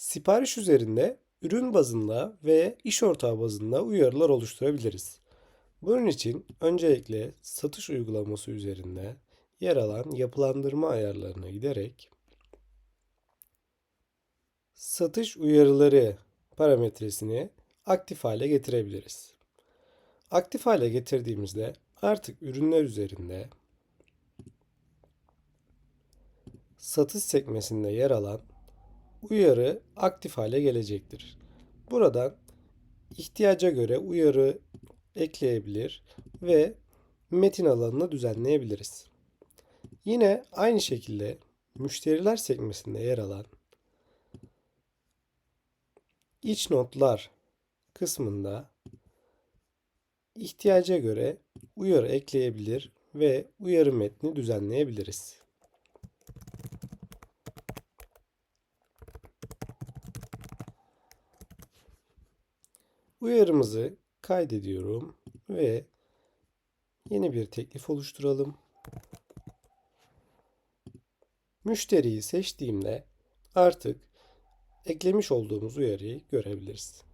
Sipariş üzerinde ürün bazında ve iş ortağı bazında uyarılar oluşturabiliriz. Bunun için öncelikle satış uygulaması üzerinde yer alan yapılandırma ayarlarına giderek satış uyarıları parametresini aktif hale getirebiliriz. Aktif hale getirdiğimizde artık ürünler üzerinde satış sekmesinde yer alan uyarı aktif hale gelecektir. Buradan ihtiyaca göre uyarı ekleyebilir ve metin alanını düzenleyebiliriz. Yine aynı şekilde müşteriler sekmesinde yer alan iç notlar kısmında ihtiyaca göre uyarı ekleyebilir ve uyarı metni düzenleyebiliriz. Uyarımızı kaydediyorum ve yeni bir teklif oluşturalım. Müşteriyi seçtiğimde artık eklemiş olduğumuz uyarıyı görebiliriz.